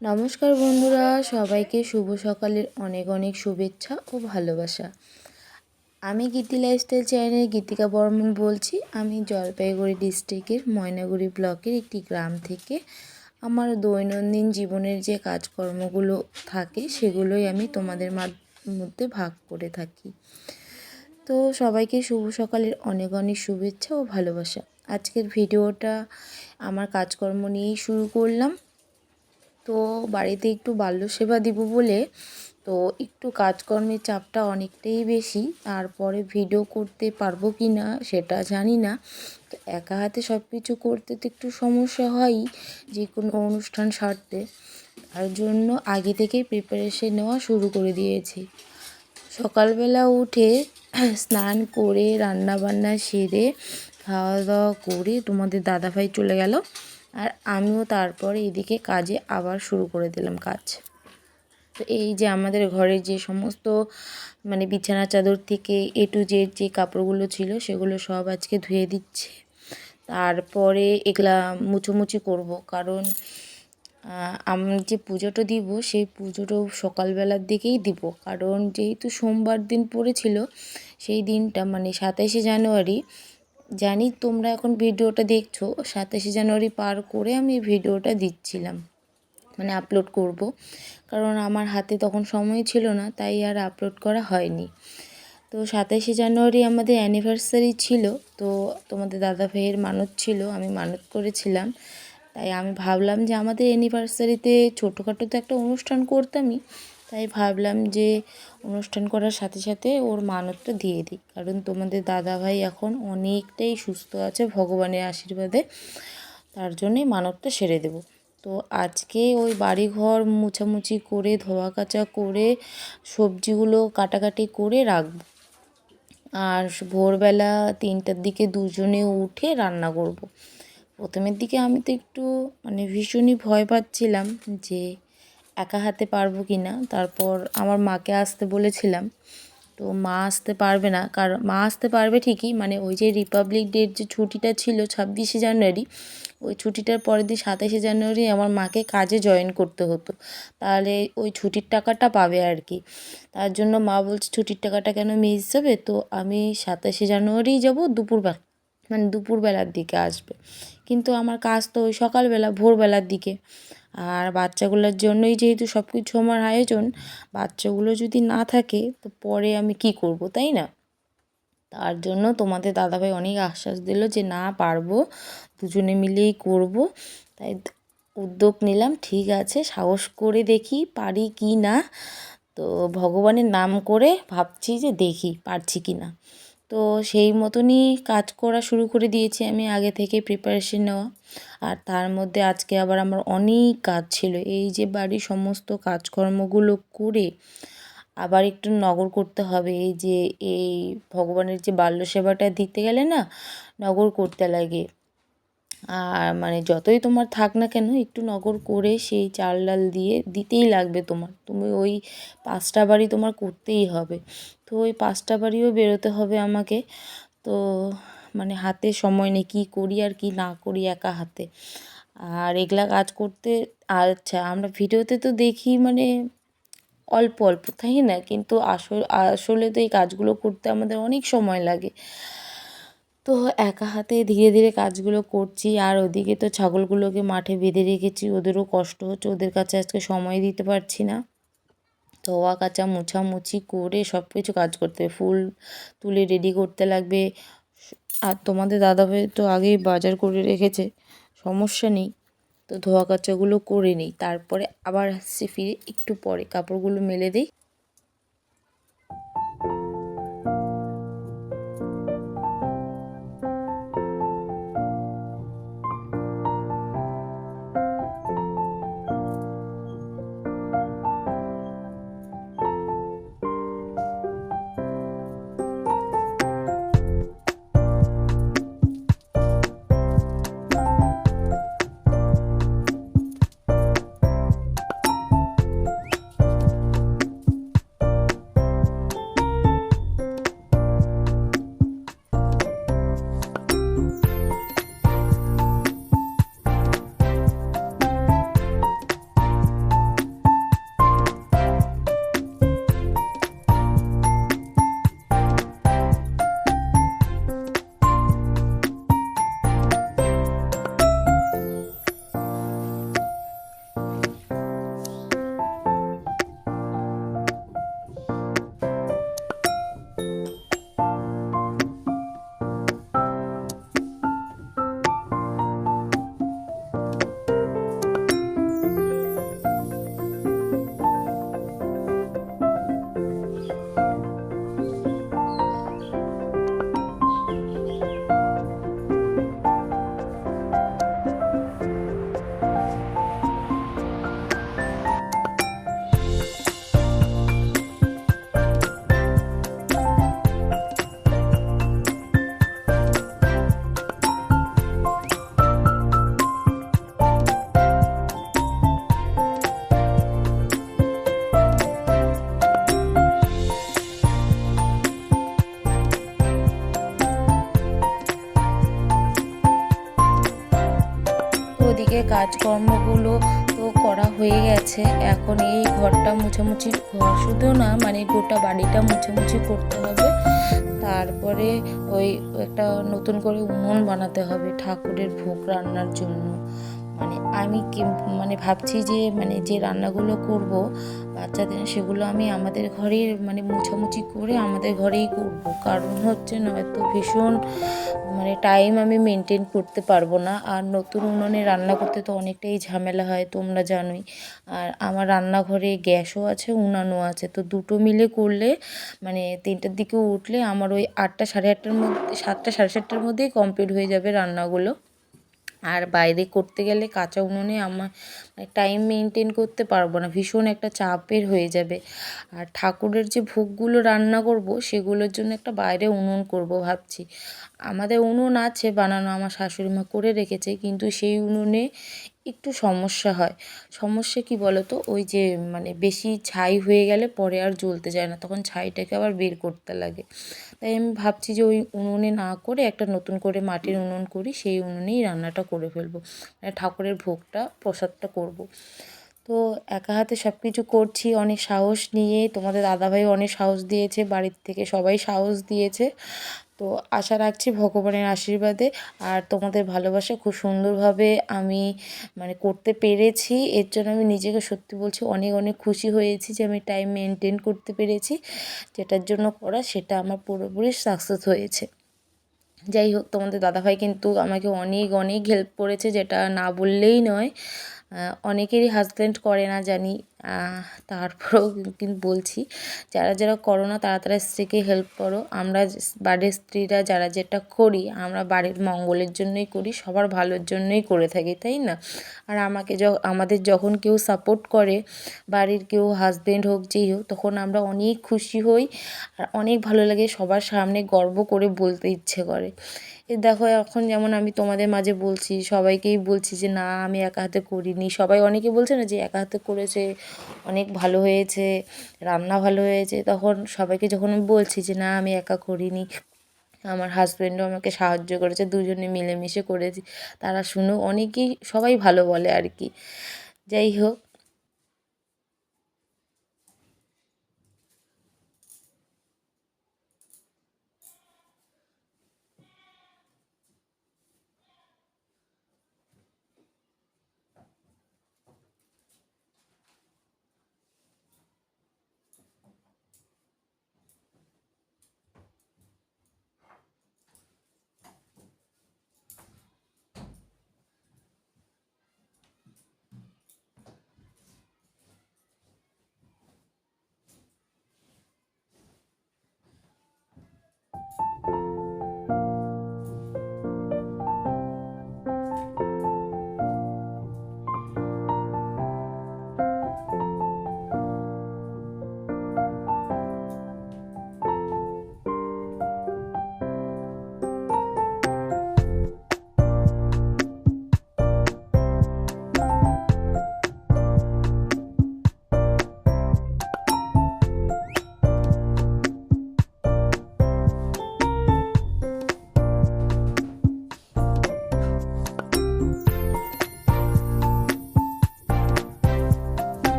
নমস্কার বন্ধুরা, সবাইকে শুভ সকালের অনেক অনেক শুভেচ্ছা ও ভালোবাসা। আমি গীতি লাইফস্টাইল চ্যানেলের গীতিকা বর্মন বলছি। আমি জলপাইগুড়ি ডিস্ট্রিক্টের ময়নাগুড়ি ব্লকের একটি গ্রাম থেকে আমার দৈনন্দিন জীবনের যে কাজকর্মগুলো থাকে, সেগুলোই আমি তোমাদের মধ্যে ভাগ করে থাকি। তো সবাইকে শুভ সকালের অনেক অনেক শুভেচ্ছা ও ভালোবাসা। আজকের ভিডিওটা আমার কাজকর্ম নিয়েই শুরু করলাম। তো বাড়িতে একটু বাল্য সেবা দিব বলে, তো একটু কাজকর্মের চাপটা অনেকটাই বেশি। তারপরে ভিডিও করতে পারব কি না সেটা জানি না। তো একা হাতে সব কিছু করতে তো একটু সমস্যা হয়ই যে কোনো অনুষ্ঠান সারতে। তার জন্য আগে থেকেই প্রিপারেশন নেওয়া শুরু করে দিয়েছি। সকালবেলা উঠে স্নান করে রান্না বান্না সেরে, খাওয়া দাওয়া করে তোমাদের দাদাভাই চলে গেল। আর আমিও তারপরে এদিকে কাজে আবার শুরু করে দিলাম কাজ। তো এই যে আমাদের ঘরে যে সমস্ত মানে বিছানা চাদর থেকে এ টু জেড যে কাপড়গুলো ছিল, সেগুলো সব আজকে ধুয়ে দিচ্ছে। তারপরে এগুলা মুছোমুছি করব কারণ আমি যে পুজোটা দিব, সেই পুজোটা সকালবেলার দিকেই দিব। কারণ যেহেতু সোমবার দিন পড়েছিল, সেই দিনটা মানে সাতাইশে জানুয়ারি জানি তোমরা এখন ভিডিওটা দেখছ, সাতাশে জানুয়ারি পার করে আমি ভিডিওটা দিচ্ছিলাম মানে আপলোড করব। কারণ আমার হাতে তখন সময় ছিল না, তাই আর আপলোড করা হয়নি। তো সাতাশে জানুয়ারি আমাদের অ্যানিভার্সারি ছিল, তো তোমাদের দাদা ভাইয়ের মানত ছিল, আমি মানত করেছিলাম। তাই আমি ভাবলাম যে আমাদের অ্যানিভার্সারিতে ছোটোখাটো তো একটা অনুষ্ঠান করতামই তাই ভাবলাম যে অনুষ্ঠান করার সাথে সাথে ওর মানতটা দিয়ে দিই। কারণ তোমাদের দাদাভাই এখন অনেকটাই সুস্থ আছে ভগবানের আশীর্বাদে। তার জন্যই মানতটা সেরে দেব। তো আজকে ওই বাড়িঘর মুছামুছি করে ধোয়া কাচা করে, সবজিগুলো কাটাকাটি করে রাখব। আর ভোরবেলা তিনটার দিকে দুজনে উঠে রান্না করব। প্রথমের দিকে আমি তো একটু মানে ভীষণই ভয় পাচ্ছিলাম যে একা হাতে পারব কি না? তারপর আমার মাকে আসতে বলেছিলাম। তো মা আসতে পারবে না। কারণ মা আসতে পারবে ঠিকই মানে ওই যে রিপাবলিক ডের যে ছুটিটা ছিল ছাব্বিশে জানুয়ারি, ওই ছুটিটার পরের দিন সাতাশে জানুয়ারি আমার মাকে কাজে জয়েন করতে হতো। তাহলে ওই ছুটির টাকাটা পাবে আর কি। তার জন্য মা বলছে, ছুটির টাকাটা কেন মিস যাবে তো আমি সাতাশে জানুয়ারিই যাব, দুপুরবেলা মানে দুপুরবেলার দিকে আসবে। কিন্তু আমার কাজ তো ওই সকালবেলা, ভোরবেলার দিকে। আর বাচ্চাগুলোর জন্যই যেহেতু সব কিছু আমার আয়োজন, বাচ্চাগুলো যদি না থাকে, তো পরে আমি কি করব, তাই না? তার জন্য তোমাদের দাদাভাই অনেক আশ্বাস দিল যে না পারব, দুজনে মিলেই করব। তাই উদ্যোগ নিলাম, ঠিক আছে, সাহস করে দেখি পারি কি না। তো ভগবানের নাম করে ভাবছি যে দেখি পারছি কি না। তো সেই মতনই কাজ করা শুরু করে দিয়েছি আমি আগে থেকে প্রিপারেশন নেওয়া। আর তার মধ্যে আজকে আবার আমার অনেক কাজ ছিল। এই যে বাড়ির সমস্ত কাজকর্মগুলো করে আবার একটু নগর করতে হবে। এই যে এই ভগবানের যে বাল্য সেবাটা দিতে গেলে না, নগর করতে লাগে। আর মানে যতই তোমার থাক না কেন, একটু নগর করে সেই চাল ডাল দিয়ে দিতেই লাগবে তোমার। তুমি ওই পাঁচটা বাড়ি তোমার করতেই হবে। তো ওই পাঁচটা বাড়িও বেরোতে হবে আমাকে। তো মানে হাতে সময় নেই, কী করি আর কি না করি একা হাতে। আর এগুলা কাজ করতে আচ্ছা আমরা ভিডিওতে তো দেখি মানে অল্প অল্প, তাই না? কিন্তু আসল, আসলে তো এই কাজগুলো করতে আমাদের অনেক সময় লাগে। তো একা হাতে ধীরে ধীরে কাজগুলো করছি, আর ওদিকে তো ছাগলগুলোকে মাঠে বেঁধে রেখেছি, ওদেরও কষ্ট হচ্ছে, ওদের কাছে আজকে সময় দিতে পারছি না। ধোয়া, কাচা, মোছামুছি করে সব কিছু কাজ করতে ফুল তুলে রেডি করতে লাগবে। আর তোমাদের দাদাভাই তো আগেই বাজার করে রেখেছে, সমস্যা নেই। তো ধোয়া, কাচাগুলো করে নিই, তারপরে আবার আসছি ফিরে, একটু পরে কাপড়গুলো মেলে দিই। কাজকর্মগুলো তো করা হয়ে গেছে। এখন এই ঘরটা মুছামুছি শুধু না মানে গোটা বাড়িটা মুছামুছি করতে হবে। তারপরে ওই একটা নতুন করে উনুন বানাতে হবে ঠাকুরের ভোগ রান্নার জন্য। মানে আমি মানে ভাবছি যে মানে যে রান্নাগুলো করব, বাচ্চাদের সেগুলো আমি আমাদের ঘরেই মানে মুছামুছি করে আমাদের ঘরেই করব। কারণ হচ্ছে নয়তো ভীষণ মানে টাইম আমি মেনটেন করতে পারব না। আর নতুন উনুনে রান্না করতে তো অনেকটাই ঝামেলা হয়, তোমরা জানোই। আর আমার রান্নাঘরে গ্যাসও আছে, উনানও আছে। তো দুটো মিলে করলে মানে তিনটার দিকে উঠলে আমার ওই আটটা সাড়ে আটটার মধ্যে, সাতটা সাড়ে সাতটার মধ্যেই কমপ্লিট হয়ে যাবে রান্নাগুলো। আর বাইরে করতে গেলে কাঁচা উনুনে আমার টাইম মেনটেন করতে পারব না। ভীষণ একটা চাপের হয়ে যাবে। আর ঠাকুরের যে ভোগগুলো রান্না করব, সেগুলোর জন্য একটা বাইরে উনুন করব ভাবছি। আমাদের উনুন আছে বানানো, আমার শাশুড়ি মা করে রেখেছে, কিন্তু সেই উনুনে একটু সমস্যা হয়। সমস্যা কি বলো তো ওই যে মানে বেশি ছাই হয়ে গেলে পরে আর জ্বলতে যায় না। তখন ছাইটাকে আবার বের করতে লাগে। তাই আমি ভাবছি যে ওই উনুনে না করে একটা নতুন করে মাটির উনুন করি, সেই উনুনেই রান্নাটা করে ফেলব। মানে ঠাকুরের ভোগটা, প্রসাদটা করব। তো একা হাতে সব কিছু করছি, অনেক সাহস নিয়ে। তোমাদের দাদাভাই অনেক সাহস দিয়েছে, বাড়ির থেকে সবাই সাহস দিয়েছে। তো আশা রাখছি ভগবানের আশীর্বাদে আর তোমাদের ভালোবাসা খুব সুন্দরভাবে আমি মানে করতে পেরেছি। এর জন্য আমি নিজেকে সত্যি বলছি অনেক অনেক খুশি হয়েছি যে আমি টাইম মেনটেন করতে পেরেছি। যেটার জন্য করা সেটা আমার পুরোপুরি সাকসেস হয়েছে। যাই হোক, তোমাদের দাদাভাই কিন্তু আমাকে অনেক অনেক হেল্প করেছে যেটা না বললেই নয়। অনেকেরই হাজব্যান্ড করে না জানি। তারপরেও কিন্তু বলছি, যারা যারা করো না তারা তারা স্ত্রীকে হেল্প করো। আমরা বাড়ির স্ত্রীরা যারা যেটা করি, আমরা বাড়ির মঙ্গলের জন্যই করি, সবার ভালোর জন্যই করে থাকি, তাই না? আর আমাকে আমাদের যখন কেউ সাপোর্ট করে, বাড়ির কেউ হাজব্যান্ড হোক, যেই হোক, তখন আমরা অনেক খুশি হই। আর অনেক ভালো লাগে সবার সামনে গর্ব করে বলতে ইচ্ছে করে। দেখো এখন যেমন আমি তোমাদের মাঝে বলছি, সবাইকেই বলছি যে, না, আমি একা হাতে করিনি। সবাই অনেকে বলছে না যে, একা হাতে করেছে, অনেক ভালো হয়েছে, রান্না ভালো হয়েছে। তখন সবাইকে যখন আমি বলছি যে, না, আমি একা করিনি, আমার হাজব্যান্ডও আমাকে সাহায্য করেছে, দুজনে মিলেমিশে করেছি। তারা শুনেও অনেকেই সবাই ভালো বলে আর কি। যাই হোক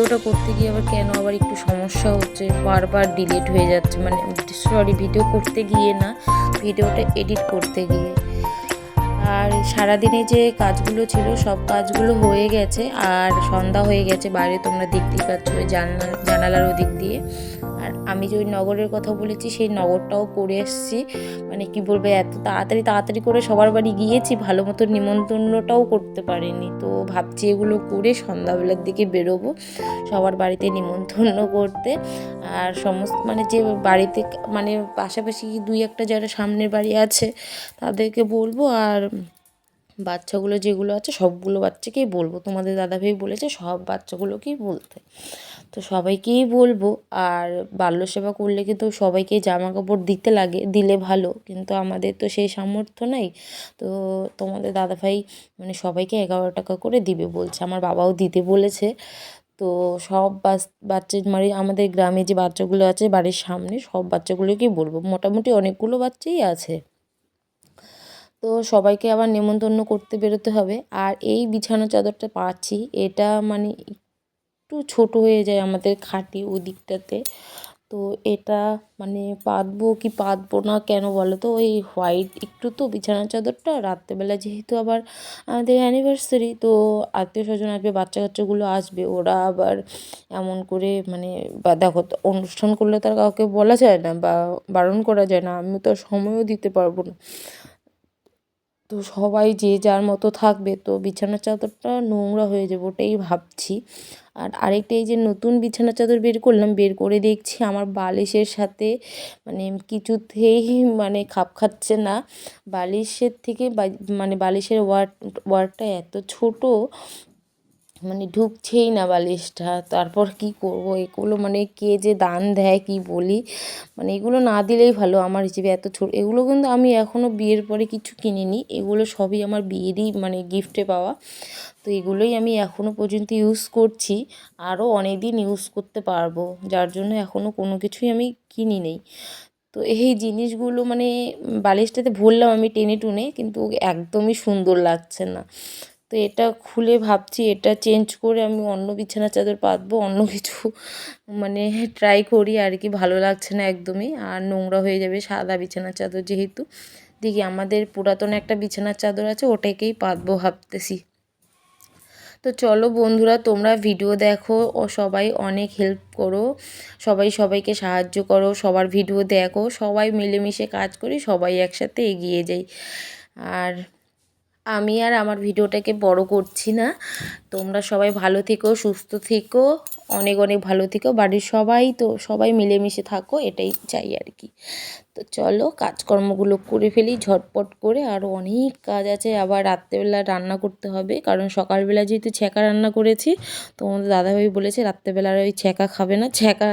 ভিডিওটা করতে গিয়ে আবার কেন আবার একটু সমস্যা হচ্ছে? বারবার ডিলিট হয়ে যাচ্ছে। মানে সরি ভিডিও করতে গিয়ে না, ভিডিওটা এডিট করতে গিয়ে। আর সারাদিনে যে কাজগুলো ছিল, সব কাজগুলো হয়ে গেছে। আর সন্ধ্যা হয়ে গেছে, বাইরে তোমরা দেখতেই পাচ্ছ জানালার ওদিক দিয়ে। আর আমি যে ওই নগরের কথা বলেছি, সেই নগরটাও করে এসেছি। মানে কি বলব, এত তাড়াতাড়ি তাড়াতাড়ি করে সবার বাড়ি গিয়েছি, ভালো মতো নিমন্ত্রণটাও করতে পারিনি। তো ভাবছি এগুলো করে সন্ধ্যাবেলার দিকে বেরোবো, সবার বাড়িতে নিমন্ত্রণ করতে। আর সমস্ত মানে যে বাড়িতে মানে পাশাপাশি দুই একটা যারা সামনের বাড়ি আছে, তাদেরকে বলব। আর বাচ্চাগুলো যেগুলো আছে, সবগুলো বাচ্চাকেই বলব। তোমাদের দাদাভাই বলেছে, সব বাচ্চাগুলোকেই বলতে। তো সবাইকেই বলব। আর বাল্য সেবা করলে কিন্তু সবাইকে জামা কাপড় দিতে লাগে, দিলে ভালো। কিন্তু আমাদের তো সেই সামর্থ্য নাই। তো তোমাদের দাদাভাই মানে সবাইকে এগারো টাকা করে দিবে বলছে। আমার বাবাও দিতে বলেছে। তো সব বাচ্চা মানে আমাদের গ্রামে যে বাচ্চাগুলো আছে, বাড়ির সামনে সব বাচ্চাগুলোকেই বলব। মোটামুটি অনেকগুলো বাচ্চাই আছে। তো সবাইকে আবার নেমন্তন্ন করতে বেরোতে হবে। আর এই বিছানা চাদরটা পাচ্ছি, এটা মানে একটু ছোট হয়ে যায় আমাদের খাটে ওদিকটাতে। তো এটা মানে পাতবো কি পাতবো না কেন বলো তো? ওই হোয়াইট একটু তো বিছানার চাদরটা, রাত্রেবেলা যেহেতু আবার আমাদের অ্যানিভার্সারি তো আত্মীয় স্বজন আসবে বাচ্চা কাচ্চাগুলো আসবে, ওরা আবার এমন করে মানে বা দেখো অনুষ্ঠান করলে তার কাউকে বলা যায় না বা বারণ করা যায় না আমি তো সময়ও দিতে পারব না। তো সবাই যে যার মতো থাকবে, তো বিছানার চাদরটা নোংরা হয়ে যাবে ওটাই ভাবছি। আর আরেকটা এই যে নতুন বিছানার চাদর বের করলাম, বের করে দেখছি আমার বালিশের সাথে মানে কিছুতেই মানে খাপ খাচ্ছে না। বালিশের থেকে মানে বালিশের ওয়ার ওয়ারটা এত ছোট মানে ঢুকছেই না বালিশটা, তারপর কি করব? এগুলো মানে কে যে দান দেয়, কি বলি? মানে এগুলো না দিলেই ভালো আমার হিসেবে এত ছোট। এগুলো কিন্তু আমি এখনও বিয়ের পরে কিছু কিনিনি। এগুলো সবই আমার বিয়েরই মানে গিফটে পাওয়া। তো এগুলোই আমি এখনও পর্যন্ত ইউজ করছি। আরও অনেক দিন ইউজ করতে পারব। যার জন্য এখনও কোনো কিছুই আমি কিনি নেই। তো এই জিনিসগুলো মানে বালিশটাতে ভরলাম আমি টেনে টুনে, কিন্তু একদমই সুন্দর লাগছে না। তো এটা খুলে ভাবছি, এটা চেঞ্জ করে আমি অন্য বিছানার চাদর পাতবো, অন্য কিছু মানে ট্রাই করি আর কি, ভালো লাগছে না একদমই। আর নোংরা হয়ে যাবে সাদা বিছানার চাদর যেহেতু। দেখি আমাদের পুরাতন একটা বিছানার চাদর আছে, ওটাকেই পাতবো ভাবতেছি। তো চলো বন্ধুরা, তোমরা ভিডিও দেখো, ও সবাই অনেক হেল্প করো, সবাই সবাইকে সাহায্য করো, সবার ভিডিও দেখো, সবাই মিলেমিশে কাজ করি, সবাই একসাথে এগিয়ে যাই। আর আমি আর আমার ভিডিওটাকে বড় করছি না। তোমরা সবাই ভালো থেকো, সুস্থ থেকো, অনেক অনেক ভালো থেকো, বাড়ির সবাই তো সবাই মিলেমিশে থাকো, এটাই চাই আর কি। তো চলো কাজকর্মগুলো করে ফেলি, ঝটপট করে আরও অনেক কাজ আছে, আবার রাত্রেবেলা রান্না করতে হবে, কারণ সকালবেলা যেহেতু ছ্যাঁকা রান্না করেছি, তো আমাদের দাদাভাই বলেছে রাত্রেবেলার ওই ছ্যাঁকা খাবে না ছ্যাঁকা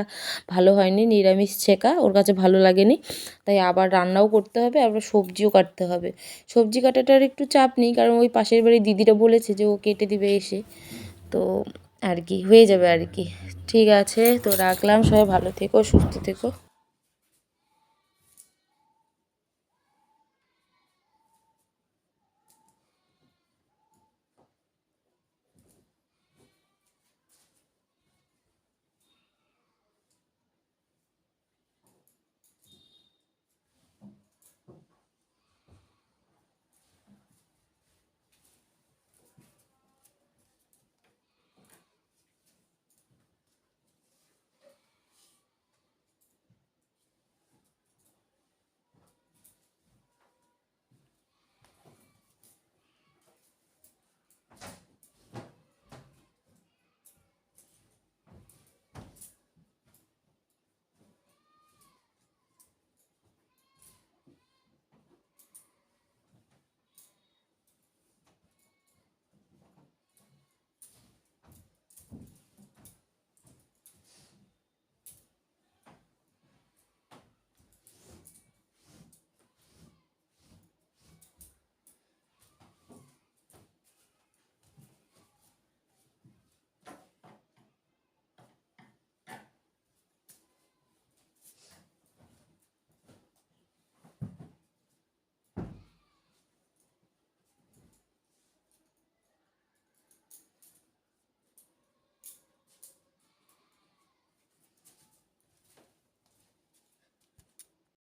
ভালো হয়নি, নিরামিষ ছ্যাঁকা ওর কাছে ভালো লাগেনি, তাই আবার রান্নাও করতে হবে, আবার সবজিও কাটতে হবে। সবজি কাটাটার একটু চাপ নেই কারণ ওই পাশের বাড়ির দিদিরা বলেছে যে ও কেটে দিবে এসে। তো আর কি, হয়ে যাবে আর কি। ঠিক আছে, তো রাখলাম, সবাই ভালো থেকো, সুস্থ থেকো।